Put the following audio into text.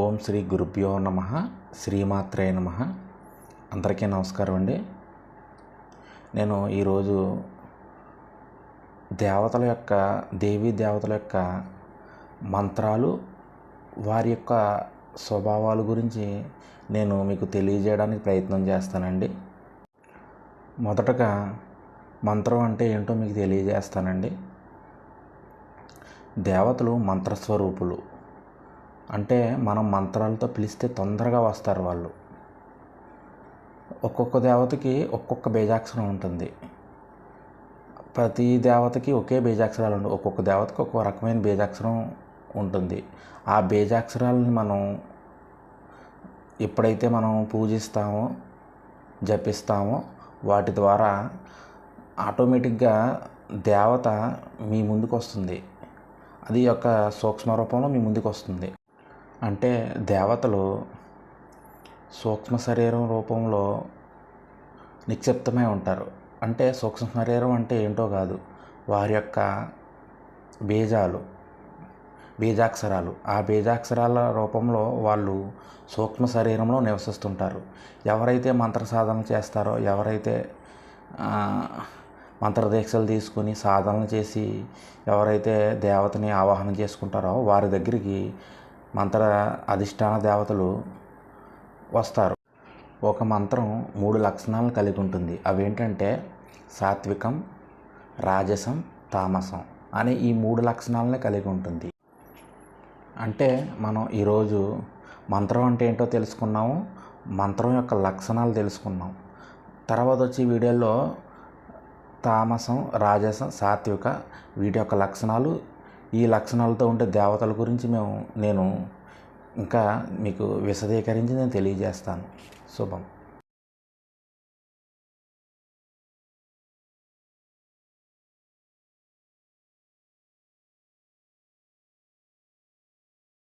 ఓం శ్రీ గురుభ్యో నమ శ్రీమాత్రే నమ. అందరికీ నమస్కారం అండి. నేను ఈరోజు దేవతల యొక్క దేవీ దేవతల యొక్క మంత్రాలు వారి యొక్క స్వభావాల గురించి నేను మీకు తెలియజేయడానికి ప్రయత్నం చేస్తానండి. మొదటగా మంత్రం అంటే ఏంటో మీకు తెలియజేస్తానండి. దేవతలు మంత్రస్వరూపులు. అంటే మనం మంత్రాలతో పిలిస్తే తొందరగా వస్తారు వాళ్ళు. ఒక్కొక్క దేవతకి ఒక్కొక్క బీజాక్షరం ఉంటుంది. ప్రతి దేవతకి ఒకే బీజాక్షరాలు ఉండవు ఒక్కొక్క దేవతకి ఒక్కొక్క రకమైన బీజాక్షరం ఉంటుంది. ఆ బీజాక్షరాలని మనం ఎప్పుడైతే మనం పూజిస్తామో జపిస్తామో వాటి ద్వారా ఆటోమేటిక్గా దేవత మీ ముందుకు వస్తుంది అది యొక్క సూక్ష్మ రూపంలో మీ ముందుకు వస్తుంది అంటే దేవతలు సూక్ష్మ శరీరం రూపంలో నిక్షిప్తమై ఉంటారు. అంటే సూక్ష్మ శరీరం అంటే ఏంటో కాదు. వారి యొక్క బీజాలు బీజాక్షరాలు. ఆ బీజాక్షరాల రూపంలో వాళ్ళు సూక్ష్మ శరీరంలో నివసిస్తుంటారు. ఎవరైతే మంత్ర సాధన చేస్తారో ఎవరైతే మంత్రదీక్షలు తీసుకుని సాధనలు చేసి ఎవరైతే దేవతని ఆవాహన చేసుకుంటారో వారి దగ్గరికి మంత్ర అధిష్టాన దేవతలు వస్తారు. ఒక మంత్రం మూడు లక్షణాలను కలిగి ఉంటుంది. అవేంటంటే సాత్వికం రాజసం తామసం అనే ఈ మూడు లక్షణాలని కలిగి ఉంటుంది. అంటే మనం ఈరోజు మంత్రం అంటే ఏంటో తెలుసుకున్నాము మంత్రం యొక్క లక్షణాలు తెలుసుకున్నాం. తర్వాత వచ్చి వీడియోలో తామసం రాజసం సాత్విక వీటి యొక్క లక్షణాలు ఈ లక్షణాలతో ఉండే దేవతల గురించి మేము నేను ఇంకా మీకు విశదీకరించి నేను తెలియజేస్తాను. శుభం.